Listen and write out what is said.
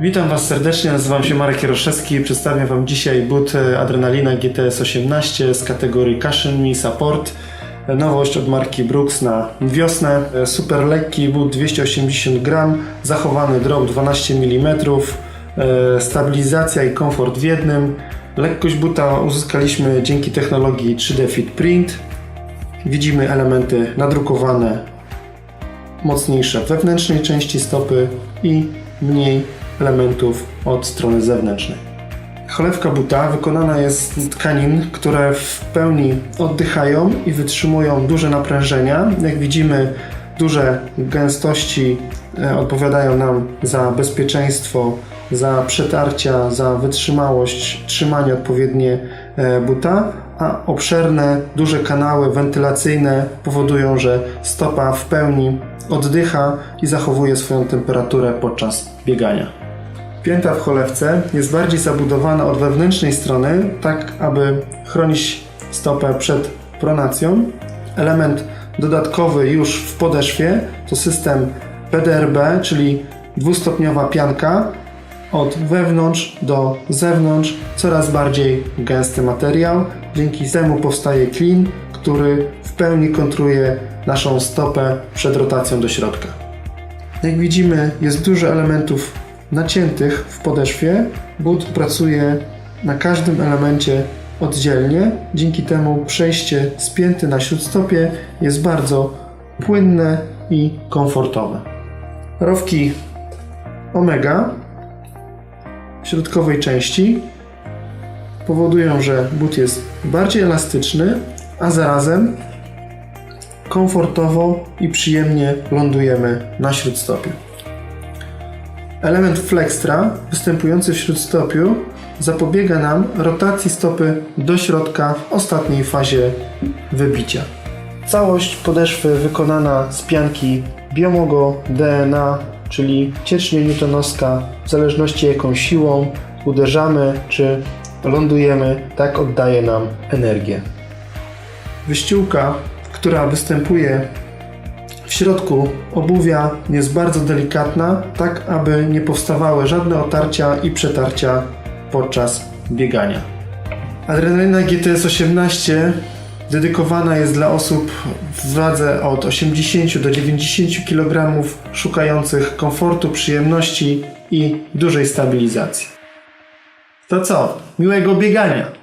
Witam Was serdecznie, nazywam się Marek Jaroszewski i przedstawiam Wam dzisiaj but e, Adrenalina GTS 18 z kategorii Cushion Me Support. E, Nowość od marki Brooks na wiosnę. E, Super lekki but 280 gram, zachowany drop 12 mm, stabilizacja i komfort w jednym. Lekkość buta uzyskaliśmy dzięki technologii 3D Fit Print. Widzimy elementy nadrukowane mocniejsze w wewnętrznej części stopy i mniej elementów od strony zewnętrznej. Cholewka buta wykonana jest z tkanin, które w pełni oddychają i wytrzymują duże naprężenia. Jak widzimy, duże gęstości e, odpowiadają nam za bezpieczeństwo, za przetarcia, za wytrzymałość, trzymanie odpowiednie e, buta, a obszerne, duże kanały wentylacyjne powodują, że stopa w pełni oddycha i zachowuje swoją temperaturę podczas biegania. Pięta w cholewce jest bardziej zabudowana od wewnętrznej strony, tak aby chronić stopę przed pronacją. Element dodatkowy już w podeszwie to system PDRB, czyli dwustopniowa pianka od wewnątrz do zewnątrz, coraz bardziej gęsty materiał. Dzięki temu powstaje klin, który w pełni kontruje naszą stopę przed rotacją do środka. Jak widzimy, jest dużo elementów naciętych w podeszwie. But pracuje na każdym elemencie oddzielnie. Dzięki temu przejście z pięty na śródstopie jest bardzo płynne i komfortowe. Rowki Omega w środkowej części powodują, że but jest bardziej elastyczny, a zarazem komfortowo i przyjemnie lądujemy na śródstopie. Element flextra występujący w śródstopiu zapobiega nam rotacji stopy do środka w ostatniej fazie wybicia. Całość podeszwy wykonana z pianki Biomogo DNA, czyli ciecznie newtonowska, w zależności jaką siłą uderzamy czy lądujemy, tak oddaje nam energię. Wyściółka, która występuje w środku obuwia jest bardzo delikatna, tak aby nie powstawały żadne otarcia i przetarcia podczas biegania. Adrenalina GTS 18 dedykowana jest dla osób w wadze od 80 do 90 kg, szukających komfortu, przyjemności i dużej stabilizacji. To co? Miłego biegania!